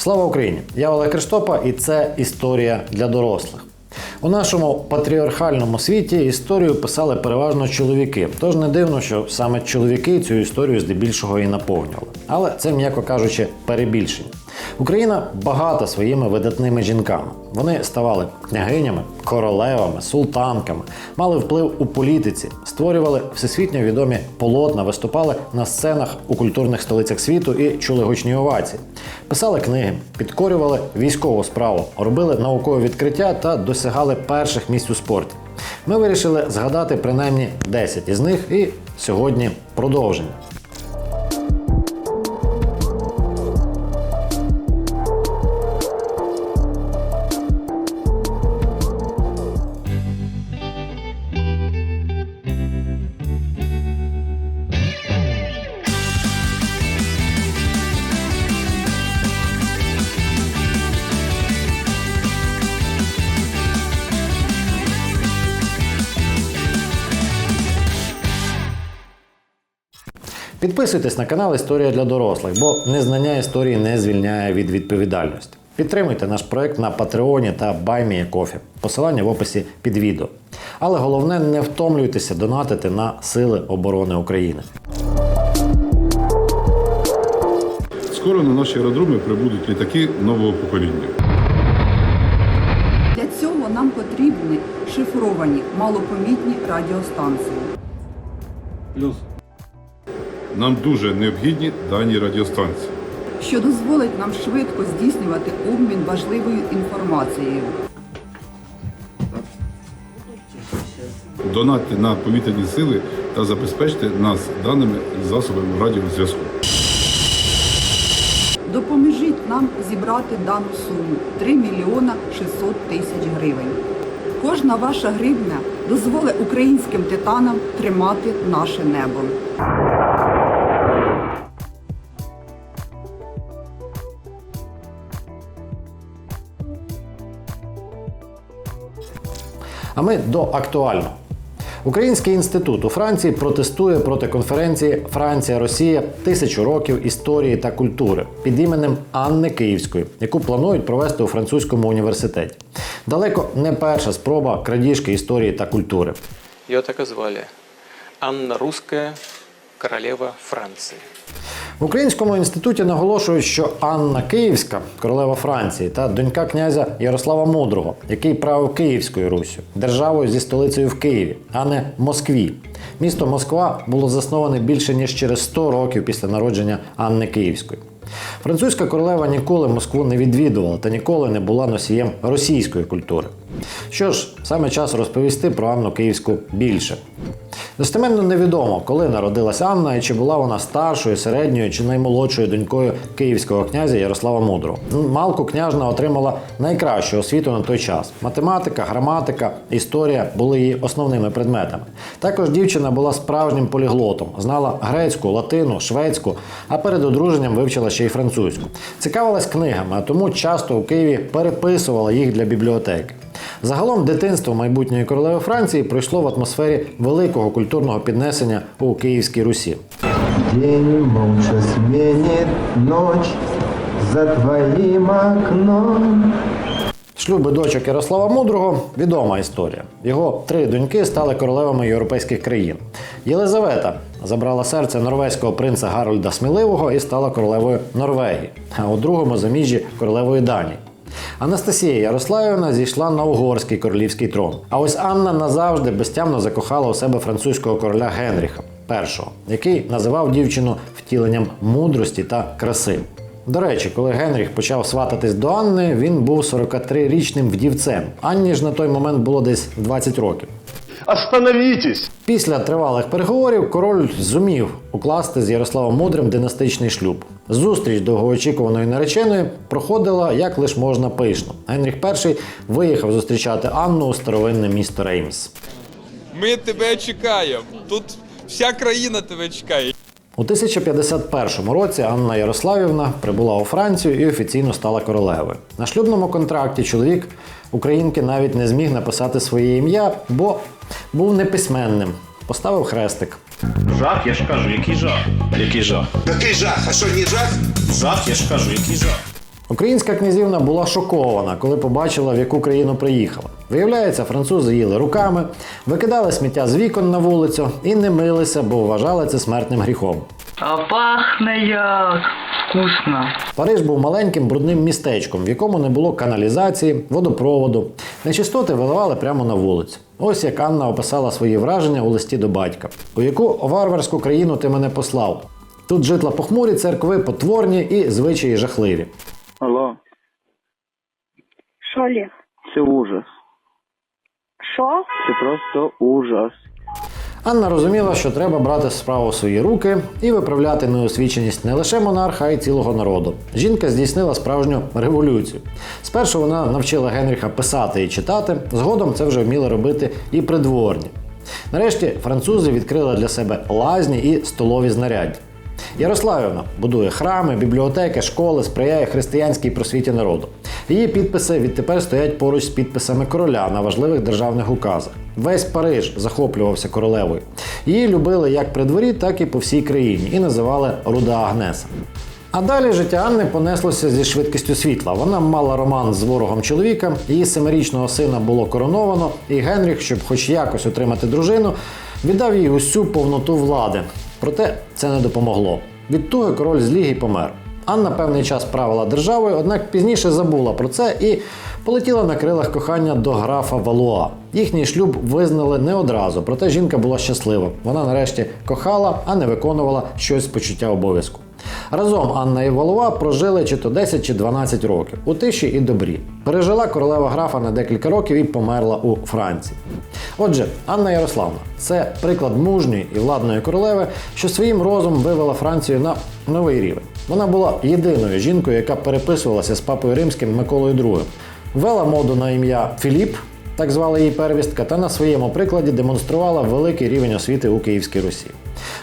Слава Україні! Я Олег Криштопа, і це історія для дорослих. У нашому патріархальному світі історію писали переважно чоловіки. Тож не дивно, що саме чоловіки цю історію здебільшого і наповнювали. Але це, м'яко кажучи, перебільшення. Україна багата своїми видатними жінками. Вони ставали княгинями, королевами, султанками, мали вплив у політиці, створювали всесвітньо відомі полотна, виступали на сценах у культурних столицях світу і чули гучні овації. Писали книги, підкорювали військову справу, робили наукові відкриття та досягали перших місць у спорті. Ми вирішили згадати принаймні 10 із них і сьогодні продовження. Підписуйтесь на канал Історія для дорослих, бо незнання історії не звільняє від відповідальності. Підтримуйте наш проект на Патреоні та Кофі. Посилання в описі під відео. Але головне не втомлюйтеся донатити на Сили оборони України. Скоро на наші аеродроми прибудуть літаки нового покоління. Для цього нам потрібні шифровані малопомітні радіостанції. Плюс. Нам дуже необхідні дані радіостанції. що дозволить нам швидко здійснювати обмін важливою інформацією. Донатьте на повітряні сили та забезпечте нас даними засобами радіозв'язку. Допоможіть нам зібрати дану суму 3 мільйона 600 тисяч гривень. Кожна ваша гривня дозволить українським титанам тримати наше небо. А ми до актуального. Український інститут у Франції протестує проти конференції Франція Росія тисячу років історії та культури під іменем Анни Київської, яку планують провести у французькому університеті. Далеко не перша спроба крадіжки історії та культури. Ее так и звали. Анна Русская, королева Франции. В Українському інституті наголошують, що Анна Київська, королева Франції, та донька князя Ярослава Мудрого, який правив Київською Руссю, державою зі столицею в Києві, а не Москві. Місто Москва було засноване більше ніж через 100 років після народження Анни Київської. Французька королева ніколи Москву не відвідувала та ніколи не була носієм російської культури. Що ж, саме час розповісти про Анну Київську більше. Достеменно невідомо, коли народилась Анна і чи була вона старшою, середньою чи наймолодшою донькою київського князя Ярослава Мудрого. Малку княжна отримала найкращу освіту на той час. Математика, граматика, історія були її основними предметами. Також дівчина була справжнім поліглотом, знала грецьку, латину, шведську, а перед одруженням вивчила ще й французьку. Цікавилась книгами, а тому часто у Києві переписувала їх для бібліотеки. Загалом дитинство майбутньої королеви Франції пройшло в атмосфері великого культурного піднесення у Київській Русі. День молча сменит ночь за твоїм окном. Шлюби дочок Ярослава Мудрого відома історія. Його три доньки стали королевами європейських країн. Єлизавета забрала серце норвезького принца Гарольда Сміливого і стала королевою Норвегії, а у другому заміжжі королевою Данії. Анастасія Ярославівна зійшла на угорський королівський трон. А ось Анна назавжди безтямно закохала у себе французького короля Генріха І, який називав дівчину втіленням мудрості та краси. До речі, коли Генріх почав свататись до Анни, він був 43-річним вдівцем. Анні ж на той момент було десь 20 років. Остановитесь! Після тривалих переговорів король зумів укласти з Ярославом Мудрим династичний шлюб. Зустріч довгоочікуваної нареченої проходила як лиш можна пишно. Генріх І виїхав зустрічати Анну у старовинне місто Реймс. Ми тебе чекаємо. Тут вся країна тебе чекає. У 1051 році Анна Ярославівна прибула у Францію і офіційно стала королевою. На шлюбному контракті чоловік українки навіть не зміг написати своє ім'я, бо був неписьменним. Поставив хрестик. Жах, я ж кажу, який жах. Який жах? Який жах? А що не жах? Жах, я ж кажу, який жах. Українська князівна була шокована, коли побачила, в яку країну приїхала. Виявляється, французи їли руками, викидали сміття з вікон на вулицю і не милися, бо вважали це смертним гріхом. А пахне як вкусно. Париж був маленьким брудним містечком, в якому не було каналізації, водопроводу. Нечистоти виливали прямо на вулицю. Ось як Анна описала свої враження у листі до батька. У яку варварську країну ти мене послав? Тут житла похмурі, церкви потворні і звичаї жахливі. Алло, Олег? це ужас. Що? Це просто ужас. Анна розуміла, що треба брати справу в свої руки і виправляти неосвіченість не лише монарха, а й цілого народу. Жінка здійснила справжню революцію. Спершу вона навчила Генріха писати і читати, згодом це вже вміли робити і придворні. Нарешті французи відкрили для себе лазні і столові знаряддя. Ярославівна будує храми, бібліотеки, школи, сприяє християнській просвіті народу. Її підписи відтепер стоять поруч з підписами короля на важливих державних указах. Весь Париж захоплювався королевою. Її любили як при дворі, так і по всій країні, і називали Руда Агнеса. А далі життя Анни понеслося зі швидкістю світла. Вона мала роман з ворогом чоловіка, її семирічного сина було короновано, і Генріх, щоб хоч якось отримати дружину, віддав їй усю повноту влади. Проте це не допомогло. Від туги король зліг і помер. Анна певний час правила державою, однак пізніше забула про це і полетіла на крилах кохання до графа Валуа. Їхній шлюб визнали не одразу, проте жінка була щаслива. Вона нарешті кохала, а не виконувала щось з почуття обов'язку. Разом Анна і Валуа прожили чи то 10 чи 12 років у тиші і добрі. Пережила королева графа на декілька років і померла у Франції. Отже, Анна Ярославна це приклад мужньої і владної королеви, що своїм розумом вивела Францію на новий рівень. Вона була єдиною жінкою, яка переписувалася з папою римським Миколою II. Ввела моду на ім'я Філіп, так звала її первістка, та на своєму прикладі демонструвала великий рівень освіти у Київській Русі.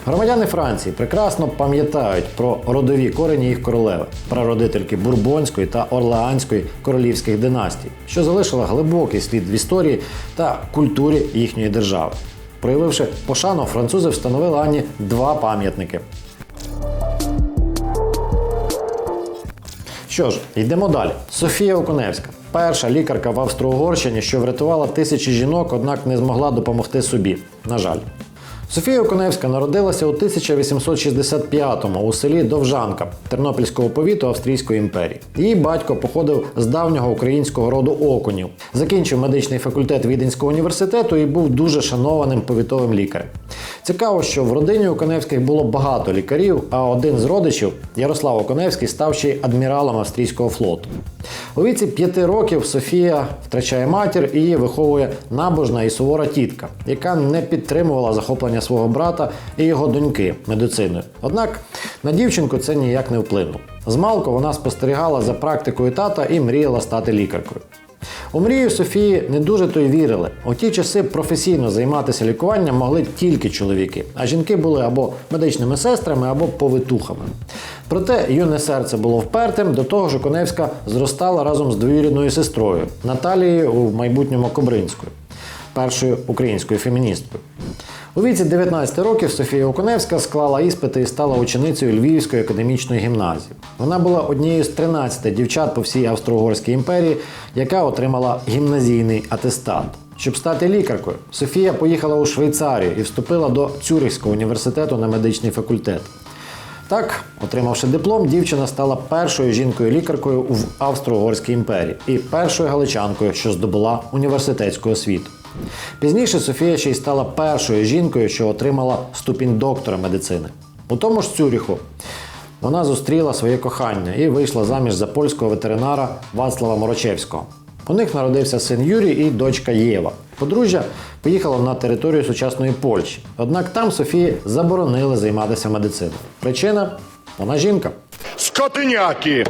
Громадяни Франції прекрасно пам'ятають про родові корені їх королеви, прародительки Бурбонської та Орлеанської королівських династій, що залишила глибокий слід в історії та культурі їхньої держави. Проявивши пошану, французи встановили Анні два пам'ятники. Що ж, йдемо далі. Софія Окуневська, перша лікарка в Австро-Угорщині, що врятувала тисячі жінок, однак не змогла допомогти собі. На жаль. Софія Окуневська народилася у 1865-му у селі Довжанка Тернопільського повіту Австрійської імперії. Її батько походив з давнього українського роду окунів, закінчив медичний факультет Віденського університету і був дуже шанованим повітовим лікарем. Цікаво, що в родині Оконевських було багато лікарів, а один з родичів, Ярослав Оконевський, став ще й адміралом австрійського флоту. У віці п'яти років Софія втрачає матір і її виховує набожна і сувора тітка, яка не підтримувала захоплення свого брата і його доньки медициною. Однак на дівчинку це ніяк не вплинуло. Змалку вона спостерігала за практикою тата і мріяла стати лікаркою. У мрію Софії не дуже то й вірили. У ті часи професійно займатися лікуванням могли тільки чоловіки, а жінки були або медичними сестрами, або повитухами. Проте юне серце було впертим, до того ж Коневська зростала разом з двоюрідною сестрою Наталією у майбутньому Кобринською, першою українською феміністкою. У віці 19 років Софія Окуневська склала іспити і стала ученицею Львівської академічної гімназії. Вона була однією з 13 дівчат по всій Австро-Угорській імперії, яка отримала гімназійний атестат. Щоб стати лікаркою, Софія поїхала у Швейцарію і вступила до Цюрихського університету на медичний факультет. Так, отримавши диплом, дівчина стала першою жінкою-лікаркою в Австро-Угорській імперії і першою галичанкою, що здобула університетську освіту. Пізніше Софія ще й стала першою жінкою, що отримала ступінь доктора медицини. У тому ж Цюріху вона зустріла своє кохання і вийшла заміж за польського ветеринара Вацлава Морочевського. У них народився син Юрій і дочка Єва. Подружжя поїхало на територію сучасної Польщі. Однак там Софії заборонили займатися медициною. Причина вона жінка. Скотиняки!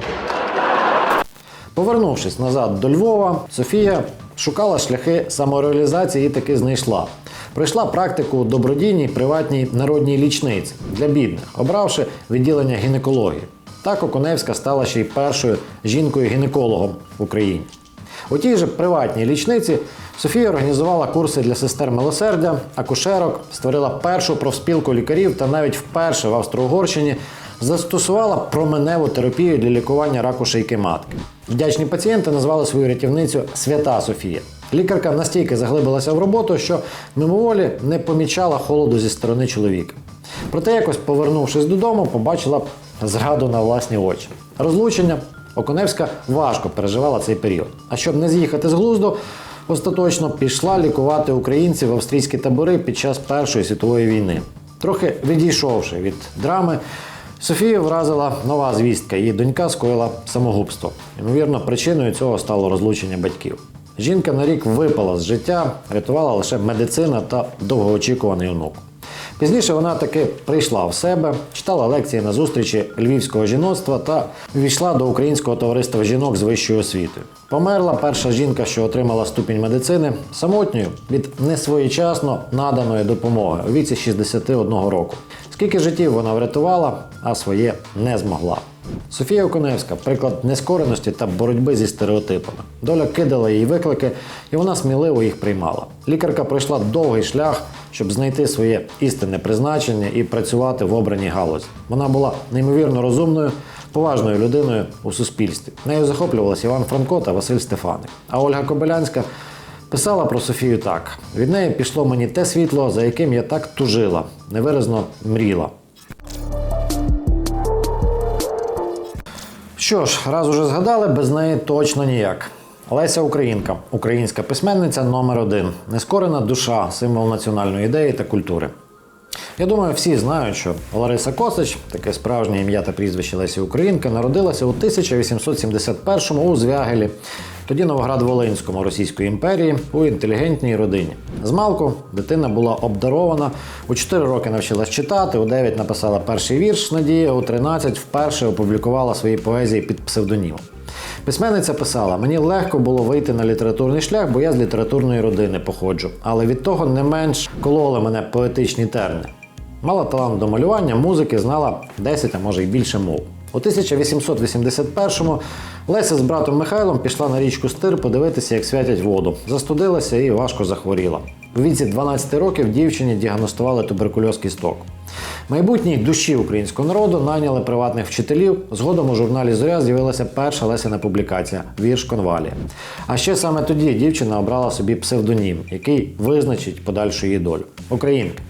Повернувшись назад до Львова, Софія шукала шляхи самореалізації і таки знайшла. Пройшла практику добродійній приватній народній лічниці для бідних, обравши відділення гінекології. Так Окуневська стала ще й першою жінкою-гінекологом в Україні. У тій же приватній лічниці Софія організувала курси для сестер милосердя, акушерок, створила першу профспілку лікарів та навіть вперше в Австро-Угорщині застосувала променеву терапію для лікування раку шийки матки. Вдячні пацієнти назвали свою рятівницю Свята Софія. Лікарка настільки заглибилася в роботу, що мимоволі не помічала холоду зі сторони чоловіка. Проте, якось повернувшись додому, побачила зраду на власні очі. Розлучення Оконевська важко переживала цей період. А щоб не з'їхати з глузду, остаточно пішла лікувати українців в австрійські табори під час Першої світової війни. Трохи відійшовши від драми, Софію вразила нова звістка. Її донька скоїла самогубство. Ймовірно, причиною цього стало розлучення батьків. Жінка на рік випала з життя, рятувала лише медицина та довгоочікуваний онук. Пізніше вона таки прийшла в себе, читала лекції на зустрічі львівського жіноцтва та увійшла до українського товариства жінок з вищою освітою. Померла перша жінка, що отримала ступінь медицини, самотньою від несвоєчасно наданої допомоги у віці 61 року. Скільки життів вона врятувала, а своє не змогла. Софія Оконевська приклад нескореності та боротьби зі стереотипами. Доля кидала їй виклики, і вона сміливо їх приймала. Лікарка пройшла довгий шлях, щоб знайти своє істинне призначення і працювати в обраній галузі. Вона була неймовірно розумною, поважною людиною у суспільстві. Нею захоплювалися Іван Франко та Василь Стефаник. А Ольга Кобилянська писала про Софію так: від неї пішло мені те світло, за яким я так тужила, невиразно мріла. Що ж, раз уже згадали, без неї точно ніяк. Леся Українка, українська письменниця номер один, нескорена душа, символ національної ідеї та культури. Я думаю, всі знають, що Лариса Косич, таке справжнє ім'я та прізвище Лесі Українки, народилася у 1871-му у Звягелі, тоді Новоград-Волинському Російської імперії, у інтелігентній родині. Змалку дитина була обдарована, у 4 роки навчилась читати, у 9 написала перший вірш Надія, у 13 вперше опублікувала свої поезії під псевдонімом. Письменниця писала: мені легко було вийти на літературний шлях, бо я з літературної родини походжу. Але від того не менш кололи мене поетичні терни. Мала талант до малювання, музики, знала 10, а може й більше мов. У 1881-му Леся з братом Михайлом пішла на річку Стир подивитися, як святять воду. Застудилася і важко захворіла. У віці 12 років дівчині діагностували туберкульоз кісток. Майбутній душі українського народу найняли приватних вчителів. Згодом у журналі Зоря з'явилася перша Лесіна публікація Вірш Конвалія. А ще саме тоді дівчина обрала собі псевдонім, який визначить подальшу її долю Українка.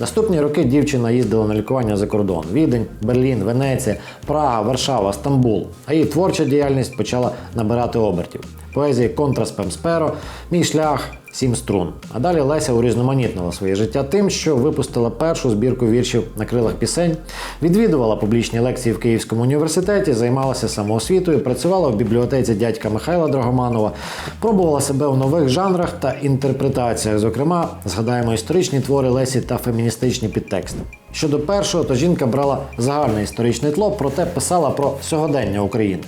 Наступні роки дівчина їздила на лікування за кордон: Відень, Берлін, Венеція, Прага, Варшава, Стамбул. А її творча діяльність почала набирати обертів. Поезії Контраспем Сперо, Мій шлях, Сім струн. А далі Леся урізноманітнила своє життя тим, що випустила першу збірку віршів на крилах пісень, відвідувала публічні лекції в Київському університеті, займалася самоосвітою, працювала в бібліотеці дядька Михайла Драгоманова, пробувала себе у нових жанрах та інтерпретаціях. Зокрема, згадаємо історичні твори Лесі та феміністичні підтексти. Щодо першого, то жінка брала загальне історичне тло, проте писала про сьогодення України.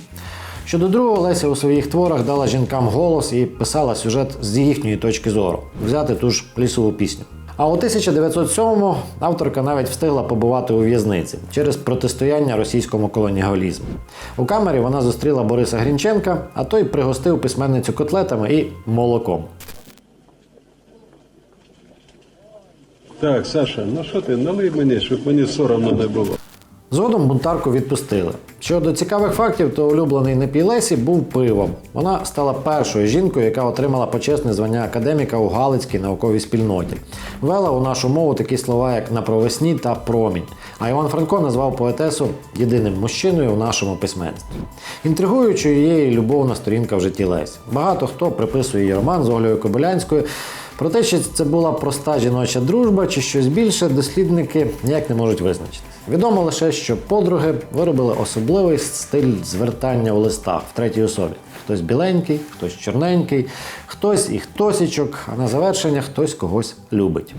Щодо другого, Леся у своїх творах дала жінкам голос і писала сюжет з їхньої точки зору, взяти ту ж лісову пісню. А у 1907-му авторка навіть встигла побувати у в'язниці через протистояння російському колоніалізму. У камері вона зустріла Бориса Грінченка, а той пригостив письменницю котлетами і молоком. Так, Саша, ну що ти, налий мені, щоб мені соромно не було. Згодом бунтарку відпустили. Щодо цікавих фактів, то улюблений напій Лесі був пивом. Вона стала першою жінкою, яка отримала почесне звання академіка у Галицькій науковій спільноті. Вела у нашу мову такі слова, як на провесні та промінь. А Іван Франко назвав поетесу єдиним мужчиною у нашому письменстві. Інтригуючою є і любовна сторінка в житті Лесі. Багато хто приписує її роман з Ольгою Кобилянською. Проте, чи це була проста жіноча дружба чи щось більше, дослідники ніяк не можуть визначити. Відомо лише, що подруги виробили особливий стиль звертання у листах в третій особі. Хтось біленький, хтось чорненький, хтось і хтосічок, а на завершення хтось когось любить.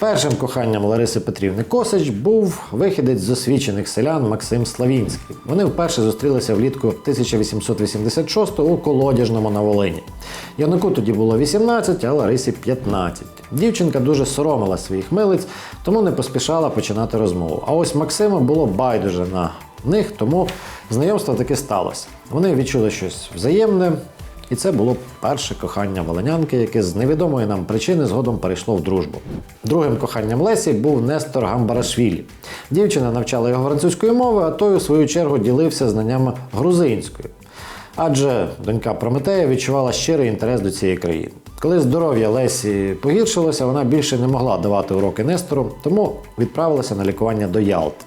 Першим коханням Лариси Петрівни Косич був вихідець з освічених селян Максим Славінський. Вони вперше зустрілися влітку 1886 у Колодяжному на Волині. Янику тоді було 18, а Ларисі 15. Дівчинка дуже соромила своїх милиць, тому не поспішала починати розмову. А ось Максиму було байдуже на них, тому знайомство таки сталося. Вони відчули щось взаємне, І це було перше кохання волинянки, яке з невідомої нам причини згодом перейшло в дружбу. Другим коханням Лесі був Нестор Гамбарашвілі. Дівчина навчала його французької мови, а той, у свою чергу, ділився знаннями грузинської. Адже донька Прометея відчувала щирий інтерес до цієї країни. Коли здоров'я Лесі погіршилося, вона більше не могла давати уроки Нестору, тому відправилася на лікування до Ялти.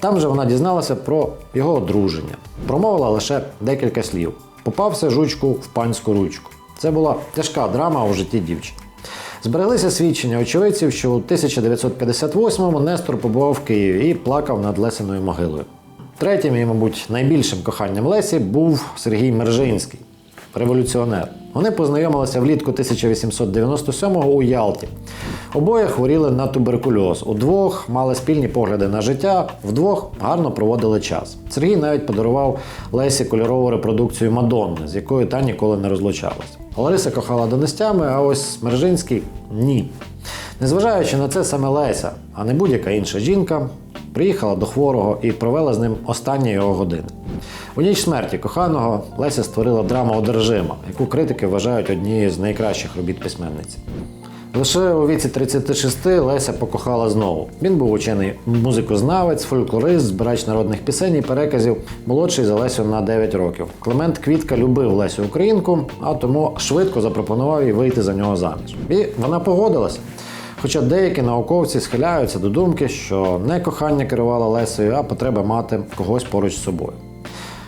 Там же вона дізналася про його одруження. Промовила лише декілька слів. Попався жучку в панську ручку. Це була тяжка драма у житті дівчини. Збереглися свідчення очевидців, що у 1958-му Нестор побував в Києві і плакав над Лесиною могилою. Третім і, мабуть, найбільшим коханням Лесі був Сергій Мержинський, революціонер. Вони познайомилися влітку 1897-го у Ялті. Обоє хворіли на туберкульоз. Удвох мали спільні погляди на життя, вдвох гарно проводили час. Сергій навіть подарував Лесі кольорову репродукцію Мадонни, з якою та ніколи не розлучалася. Лариса кохала донестями, а ось Мержинський ні. Незважаючи на це, саме Леся, а не будь-яка інша жінка, приїхала до хворого і провела з ним останні його години. У ніч смерті коханого Леся створила драму Одержима, яку критики вважають однією з найкращих робіт письменниці. Лише у віці 36 Леся покохала знову. Він був учений музикознавець, фольклорист, збирач народних пісень і переказів, молодший за Лесю на 9 років. Климент Квітка любив Лесю Українку, а тому швидко запропонував їй вийти за нього заміж. І вона погодилася. Хоча деякі науковці схиляються до думки, що не кохання керувало Лесею, а потреба мати когось поруч з собою.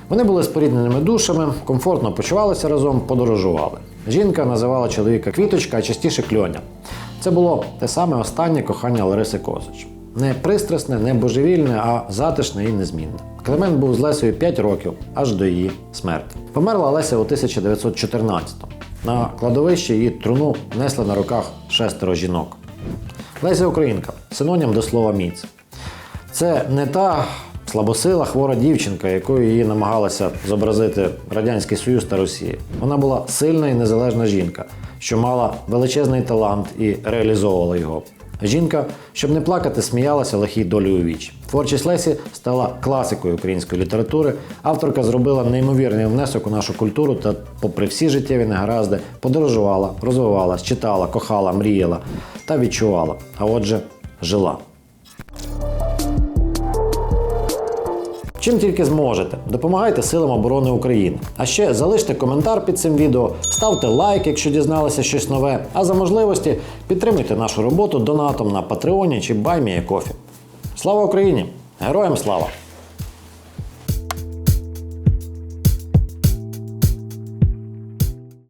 Вони були спорідненими душами, комфортно почувалися разом, подорожували. Жінка називала чоловіка Квіточка, а частіше кльоня. Це було те саме останнє кохання Лариси Косич. Не пристрасне, не божевільне, а затишне і незмінне. Климент був з Лесею 5 років, аж до її смерті. Померла Леся у 1914-му. На кладовищі її труну несли на руках шестеро жінок. Леся Українка синонім до слова міць. Це не та слабосила хвора дівчинка, якою її намагалися зобразити Радянський Союз та Росія. Вона була сильна і незалежна жінка, що мала величезний талант і реалізовувала його. Жінка, щоб не плакати, сміялася лихій долі у віч. Творчість Лесі стала класикою української літератури. Авторка зробила неймовірний внесок у нашу культуру та, попри всі життєві негаразди, подорожувала, розвивалась, читала, кохала, мріяла та відчувала. А отже, жила. Чим тільки зможете, допомагайте силам оборони України. А ще залиште коментар під цим відео, ставте лайк, якщо дізналися щось нове. А за можливості підтримуйте нашу роботу донатом на Патреоні чи Баймія Кофі. Слава Україні! Героям слава!